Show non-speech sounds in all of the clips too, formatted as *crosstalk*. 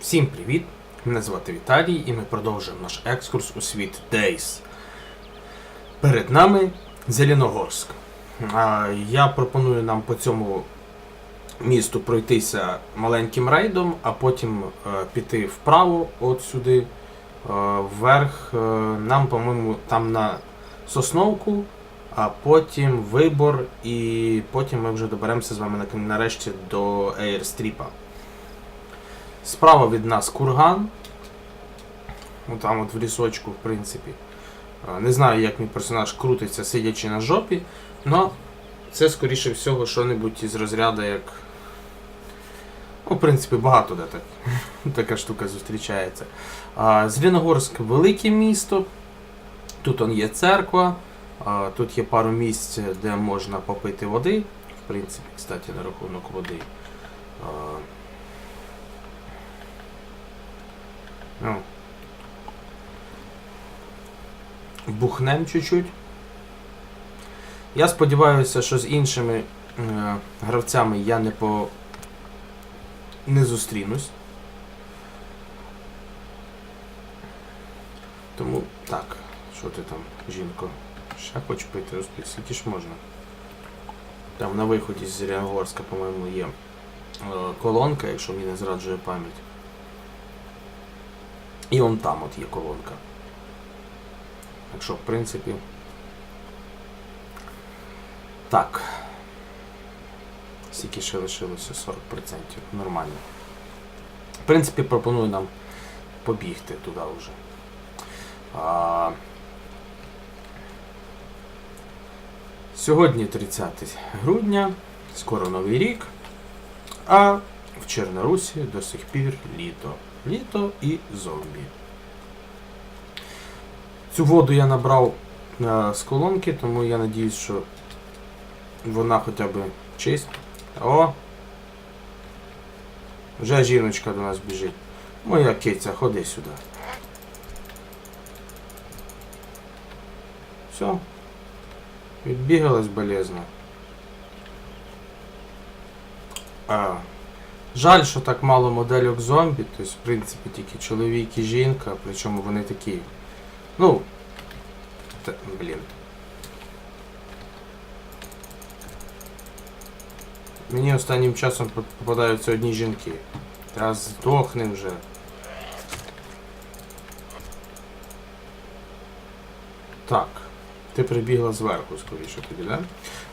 Всім привіт! Мене звати Віталій і ми продовжуємо наш екскурс у світ Days. Перед нами Зеленогорськ. Я пропоную нам по цьому місту пройтися маленьким рейдом, а потім е, піти вправо от сюди, е, вверх. Е, Нам, по-моєму, там на Сосновку, а потім вибор, і потім ми вже доберемося з вами нарешті до Ейрстріпа. Справа від нас курган. Ну, там от в лісочку, в принципі. Не знаю, як мій персонаж крутиться, сидячи на жопі, але це, скоріше всього, що-небудь із розряду, як. Ну, в принципі, багато де так, *laughs* така штука зустрічається. А, Зеленогорськ велике місто. Тут он є церква, а, тут є пару місць, де можна попити води. В принципі, кстати, на рахунок води. А, Ну. Бухнем чуть-чуть. Я сподіваюся, що з іншими е, гравцями я не по. не зустрінусь. Тому так, що ти там, жінко? Ще хоч пити, розпи, скільки ж можна? Там на виході з Зеленогорська, по-моєму, є е, колонка, якщо мені не зраджує пам'ять. І он там от є колонка. Так що, в принципі. Так. Скільки ще лишилося 40%. Нормально. В принципі, пропоную нам побігти туди вже. А... Сьогодні 30 грудня, скоро Новий рік, а в Чорнорусі до сих пір літо. Літо і зомбі. Цю воду я набрав е, з колонки, тому я надіюсь, що вона хоча б чиста. О! Вже жіночка до нас біжить. Моя киця, ходи сюди. Все. Відбігалась болезно. А, Жаль, що так мало модельок зомбі, тобто, в принципі, тільки чоловік і жінка, причому вони такі. Ну. Та, блін. Мені останнім часом попадаються одні жінки. Та здохни вже. Так. Ти прибігла зверху, скоріше тоді, да?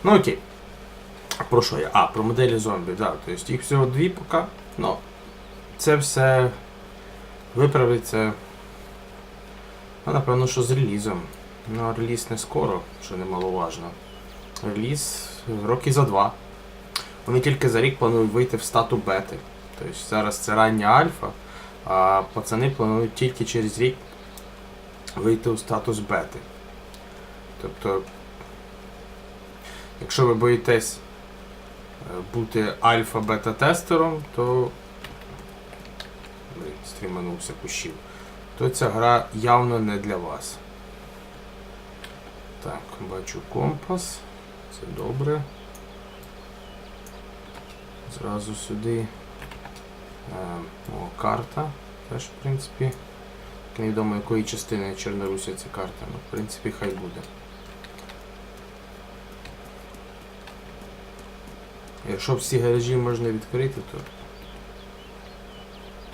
Ну окей. Про що я? А, про моделі зомбі, да. Тобто їх всього дві поки. Ну, це все виправиться. Ну, напевно, що з релізом. Ну, реліз не скоро, що немаловажно. Реліз роки за два. Вони тільки за рік планують вийти в стату бети. Тобто зараз це рання альфа, а пацани планують тільки через рік вийти у статус бети. Тобто, якщо ви боїтесь бути альфа-бета-тестером, то. Стріманувся кущів. То ця гра явно не для вас. Так, бачу компас. Це добре. Зразу сюди. Е, о, карта. Теж, в принципі. Невідомо якої частини Чорнорусі ця карта, ну, в принципі, хай буде. Якщо всі гаражі можна відкрити, то,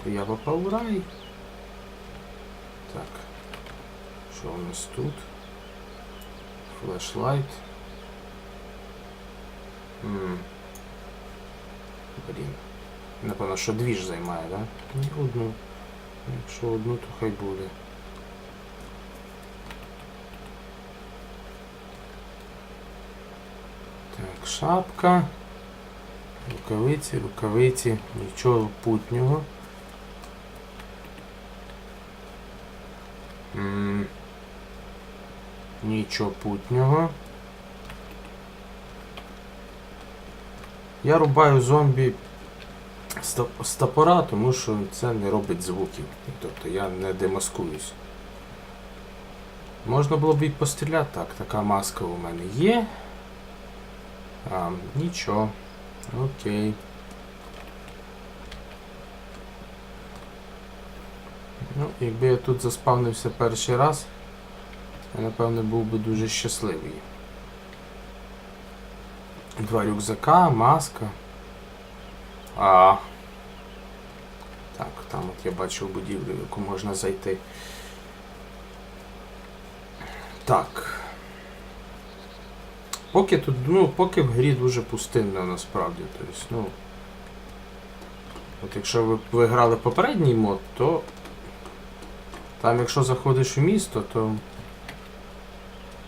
то я попав в рай. Так. Що у нас тут? Флешлайт. М. Блін. Напевно, що дві ж займає, да? Ні, одну. Якщо одну, то хай буде. Так, шапка. Рукавиці, рукавиці, нічого путнього. Нічого путнього. Я рубаю зомбі з топора, тому що це не робить звуків. Тобто я не демаскуюсь. Можна було б і постріляти так, така маска у мене є. А, нічого. Окей. Ну, якби я тут заспавнився перший раз, я напевно був би дуже щасливий. Два рюкзака, маска. А. Так, там от я бачив будівлю, в яку можна зайти. Так. Поки тут, ну, поки в грі дуже пустинно насправді. Тобто, ну. От якщо ви, ви грали попередній мод, то там якщо заходиш у місто, то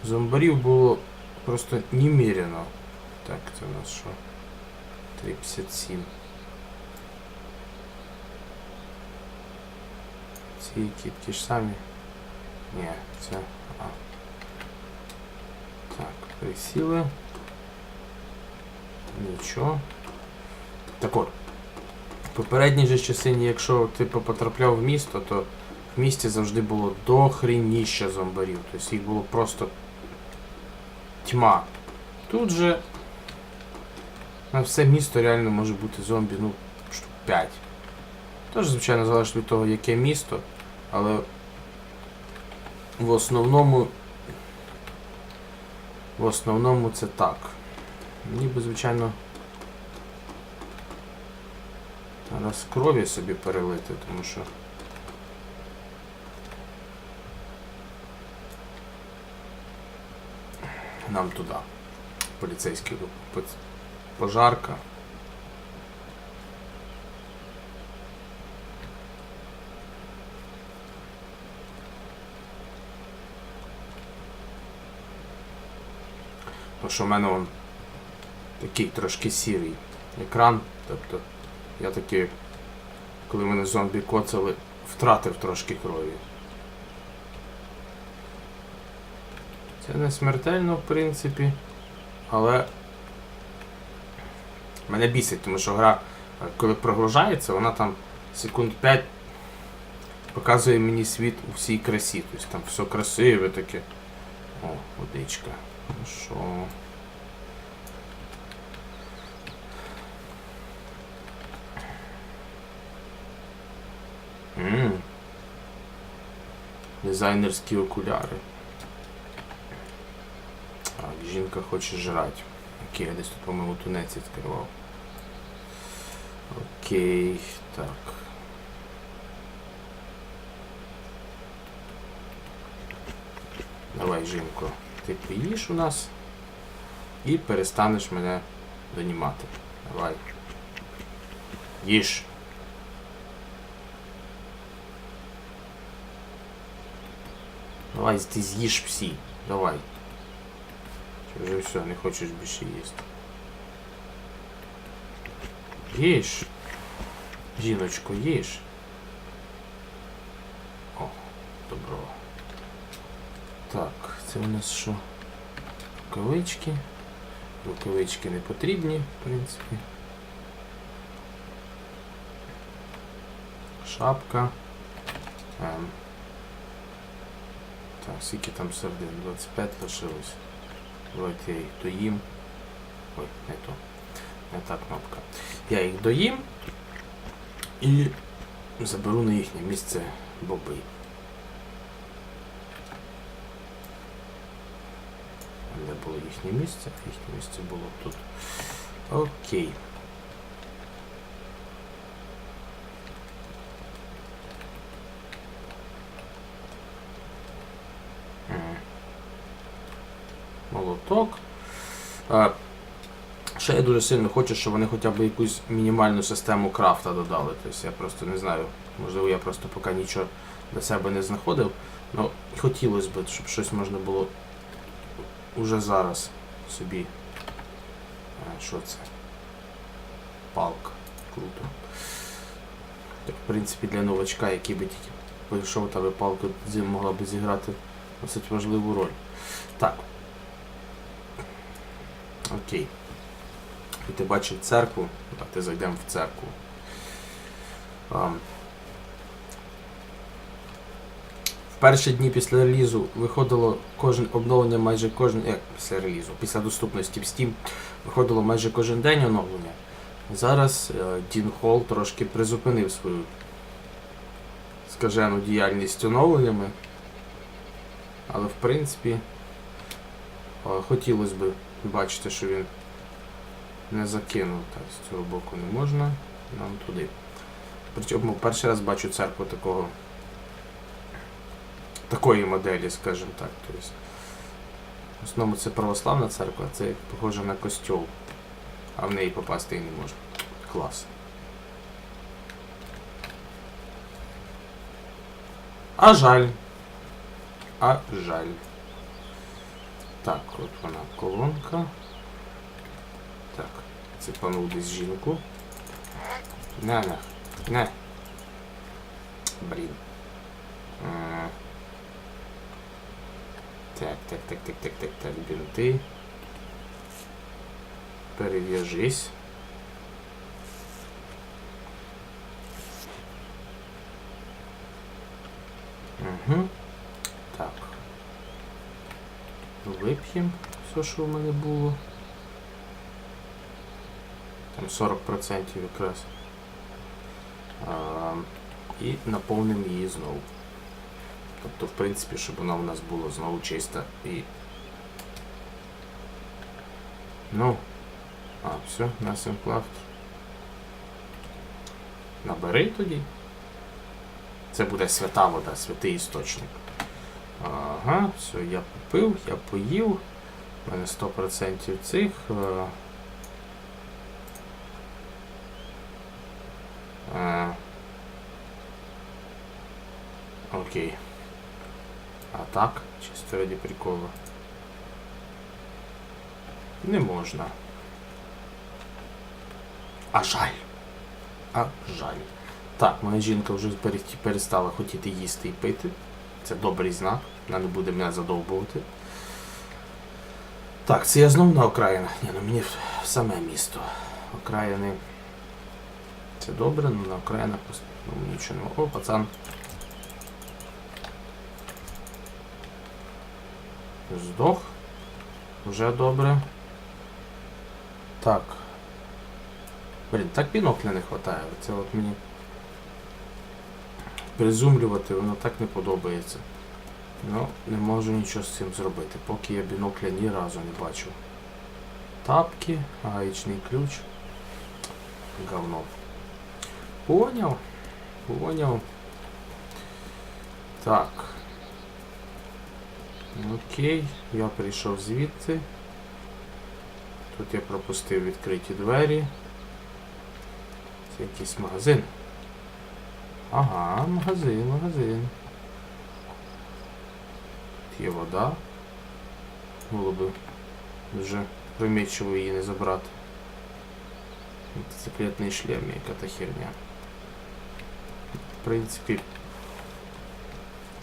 зомбарів було просто неміряно. Так, це у нас що? 357. Ці які ті ж самі? Ні, це. А. Присіли. Нічого. Так от. В попередній же частині, якщо ти потрапляв в місто, то в місті завжди було дохреніще зомбарів. Тобто їх було просто тьма. Тут же на все місто реально може бути зомбі, ну, штук 5. Тож, звичайно, залежить від того, яке місто, але в основному в основному це так. Мені би, звичайно, зараз крові собі перелити, тому що. Нам туди. Поліцейський пожарка. Тому що в мене он такий трошки сірий екран. Тобто я таки, коли мене зомбі коцали, втратив трошки крові. Це не смертельно, в принципі, але мене бісить, тому що гра, коли прогружається, вона там секунд 5 показує мені світ у всій красі. Тобто там все красиве таке. О, водичка. Що? Ммм. Дизайнерські окуляри. Так, жінка хоче жрати. Окей, я десь тут, по-моєму, тунець відкривав. Окей, так. Давай, жінко, ти поїш у нас і перестанеш мене донімати. Давай. Їж. Давай, ти з'їж всі. Давай. Чи вже все, не хочеш більше їсти. Їж. Жіночко, їж. О, добро. Так, це у нас що? Рукавички. Рукавички не потрібні, в принципі. Шапка. Ем. Так, скільки там середин? 25 лишилось. Давайте я їх доїм. Ой, не то. Не та кнопка. Я їх доїм і заберу на їхнє місце боби. Де було їхнє місце? Їхнє місце було тут. Окей. Молоток. А, ще я дуже сильно хочу, щоб вони хоча б якусь мінімальну систему крафта додали. Тобто я просто не знаю. Можливо, я просто поки нічого для себе не знаходив. Ну, хотілося б, щоб щось можна було уже зараз собі. Що це? Палка. Круто. Так, в принципі, для новачка, який би тільки прийшов, та би палка могла би зіграти досить важливу роль. Так. Окей. І ти бачив церкву, давайте зайдемо в церкву. Ам. В перші дні після релізу виходило кожен обновлення майже кожен. Як після релізу, після доступності в Steam виходило майже кожен день оновлення. Зараз е, Дін Холл трошки призупинив свою скажену діяльність оновленнями. Але в принципі е, хотілося б бачити, що він не закинув. Так, з цього боку не можна, нам туди. Причому перший раз бачу церкву такого такої моделі, скажімо так. Тобто, в основному це православна церква, це похоже на костьол, а в неї попасти і не можна. Клас. А жаль. А жаль. Так, от вона колонка. Так, це цепанув десь жінку. Не, не, не. Блін. Так, так, так, так, так, так, бінти. Перев'яжись. Угу. Так. Вип'ємо все, що в мене було. Там 40% якраз. А, і наповнимо її знову. Тобто, в принципі, щоб вона у нас була знову чиста і. Ну. А, все, нас інклафт. Набери тоді. Це буде свята вода, святий істочник. Ага, все, я попив, я поїв. У мене 100% цих. е, е, Окей. А так, чисто ради приколу. Не можна. А жаль. А жаль. Так, моя жінка вже перестала хотіти їсти і пити. Це добрий знак. Вона не буде мене задовбувати. Так, це я знову на окраїнах. Ні, ну мені саме місто. Окраїни. Це добре, але на окраїнах ну, нічого. О, пацан. Здох. Вже добре. Так. Блін, так бінокля не вистачає. Це от мені призумлювати воно так не подобається. Ну, не можу нічого з цим зробити, поки я бінокля ні разу не бачив. Тапки, гаєчний ключ. Говно. Поняв. Поняв. Так. Окей, я прийшов звідти. Тут я пропустив відкриті двері. Це якийсь магазин. Ага, магазин, магазин. Тут є вода. Було би дуже примічливо її не забрати. Мотоциклетний шлем, яка та херня. В принципі,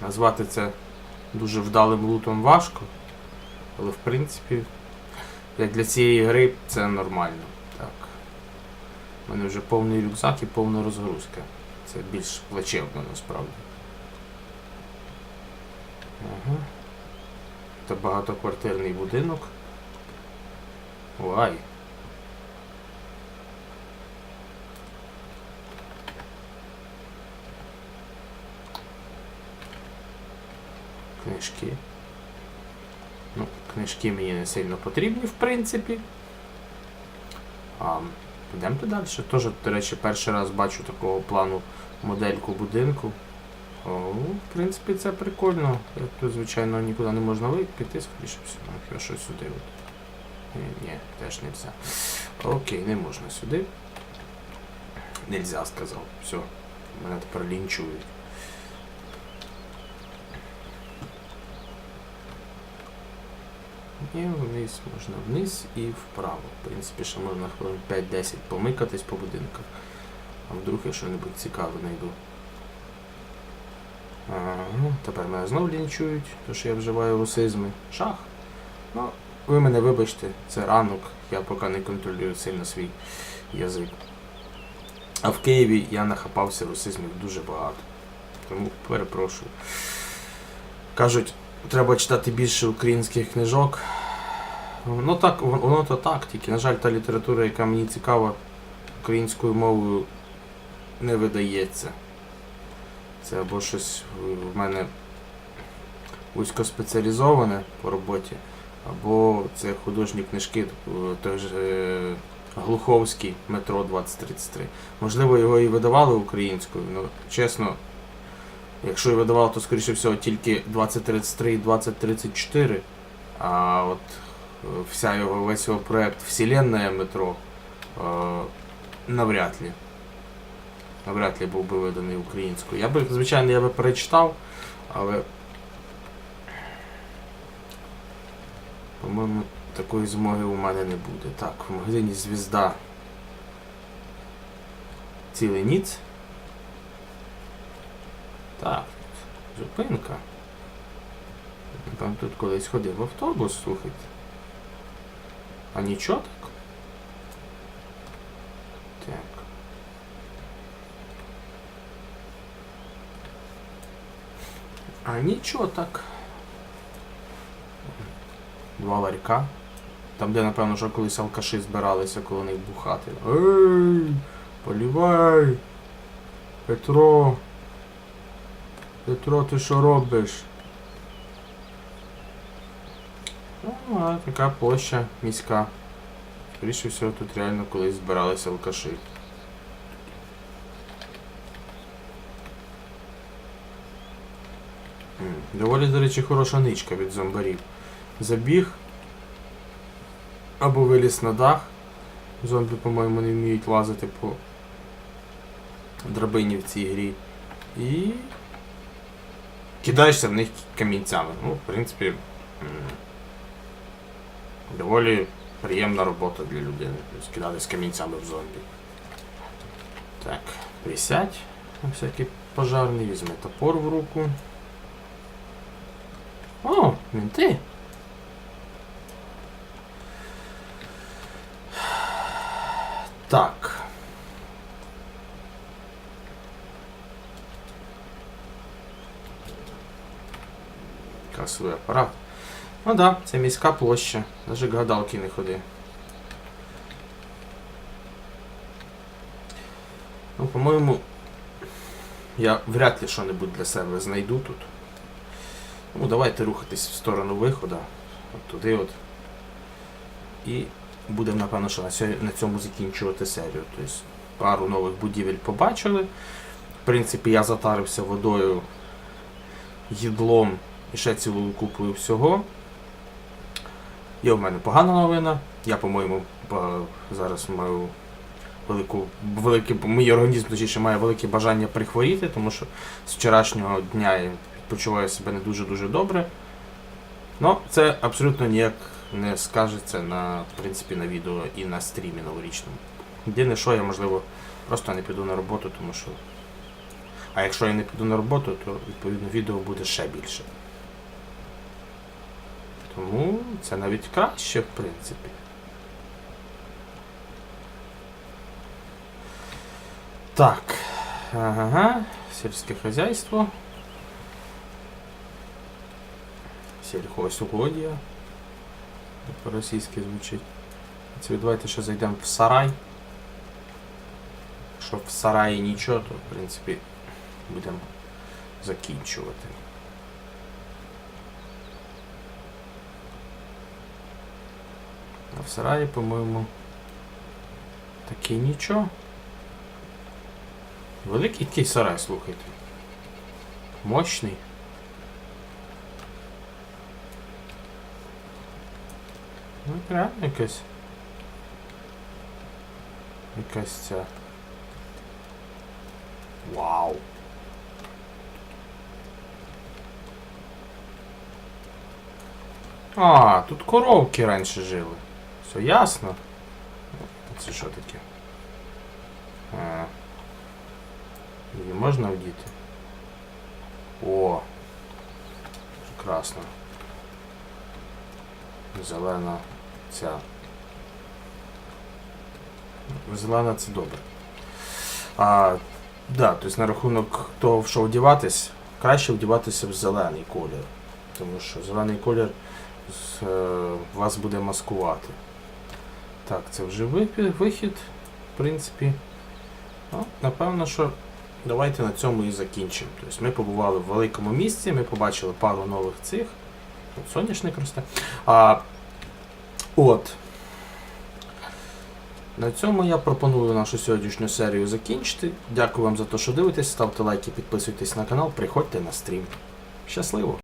назвати це дуже вдалим лутом важко, але в принципі, як для цієї гри це нормально. Так. У мене вже повний рюкзак і повна розгрузка. Це більш плачевно насправді. Ага. Це багатоквартирний будинок. Вай. Книжки. Ну, книжки мені не сильно потрібні, в принципі. А, Підемо далі. Теж, до речі, перший раз бачу такого плану модельку будинку. О, в принципі, це прикольно. Тут, звичайно, нікуди не можна піти, скоріше всього. Ну, щось сюди. Ні, теж не можна. Окей, не можна сюди. Нельзя, сказав. Все. Мене тепер лінчують. І вниз можна вниз і вправо. В принципі, ще можна хвилин 5-10 помикатись по будинках. А вдруг я щось цікаве знайду. Ага, тепер мене знову лінчують, тому що я вживаю русизми. Шах. Ну, ви мене вибачте, це ранок, я поки не контролюю сильно свій язик. А в Києві я нахапався русизмів дуже багато. Тому перепрошую. Кажуть, треба читати більше українських книжок. Ну так, воно то так, тільки, на жаль, та література, яка мені цікава українською мовою, не видається. Це або щось в мене вузькоспеціалізоване по роботі, або це художні книжки, е, той же Глуховський метро 2033. Можливо, його і видавали українською, але чесно, якщо і видавали, то скоріше всього тільки 2033 і 2034. А от вся його весь його проект Вселенная метро е, навряд ли. Навряд ли був би виданий українською. Я би, звичайно, я би перечитав, але. По-моєму, такої змоги у мене не буде. Так, в магазині Звізда цілий ніц. Так, зупинка. Там тут колись ходив автобус, слухайте. А нічого так? Так. А нічого так. Два ларька. Там, де, напевно, що колись алкаші збиралися, коли них бухати. Ей! Полівай! Петро! Петро, ти що робиш? Ну, а така площа міська. Скоріше всього, тут реально колись збиралися алкаші. Доволі, до речі, хороша ничка від зомбарів. Забіг або виліз на дах. Зомбі, по-моєму, не вміють лазити по драбині в цій грі. І кидаєшся в них камінцями. Ну, в принципі, доволі приємна робота для людини. Тобто кидатись камінцями в зомбі. Так, присядь на всякий пожарний, візьми топор в руку. О, менти. Так. Касовий апарат. Ну да, це міська площа. Даже гадалки не ходи. Ну, по-моєму, я вряд ли що-небудь для себе знайду тут. Ну, давайте рухатись в сторону виходу. От туди от. І будемо, напевно, що на цьому закінчувати серію. Тобто пару нових будівель побачили. В принципі, я затарився водою, їдлом і ще цілою купою всього. Є в мене погана новина. Я, по-моєму, зараз маю велику, велике, мій організм точніше має велике бажання прихворіти, тому що з вчорашнього дня я почуваю себе не дуже-дуже добре. Ну, це абсолютно ніяк не скажеться на, в принципі, на відео і на стрімі новорічному. Єдине, що я, можливо, просто не піду на роботу, тому що. А якщо я не піду на роботу, то відповідно відео буде ще більше. Тому це навіть краще, в принципі. Так. Ага, сільське хазяйство. Сільхозугодія. По-російськи звучить. Це давайте ще зайдемо в сарай. Якщо в сараї нічого, то в принципі будемо закінчувати. В сараї, по-моєму, таки нічого. Великий такий сарай, слухайте. Мощний. Ну, реально якась. Якась ця. Вау. А, тут коровки раніше жили. Все ясно. Це що таке? Її можна вдіти? О! Прекрасно. Зелена ця. Зелена це добре. А, да, тобто на рахунок того, в що вдіватись, краще вдіватися в зелений колір. Тому що зелений колір е, вас буде маскувати. Так, це вже вихід, в принципі. Ну, напевно, що давайте на цьому і закінчимо. Тобто ми побували в великому місці, ми побачили пару нових цих. От соняшник росте. А, от. На цьому я пропоную нашу сьогоднішню серію закінчити. Дякую вам за те, що дивитесь. Ставте лайки, підписуйтесь на канал, приходьте на стрім. Щасливо!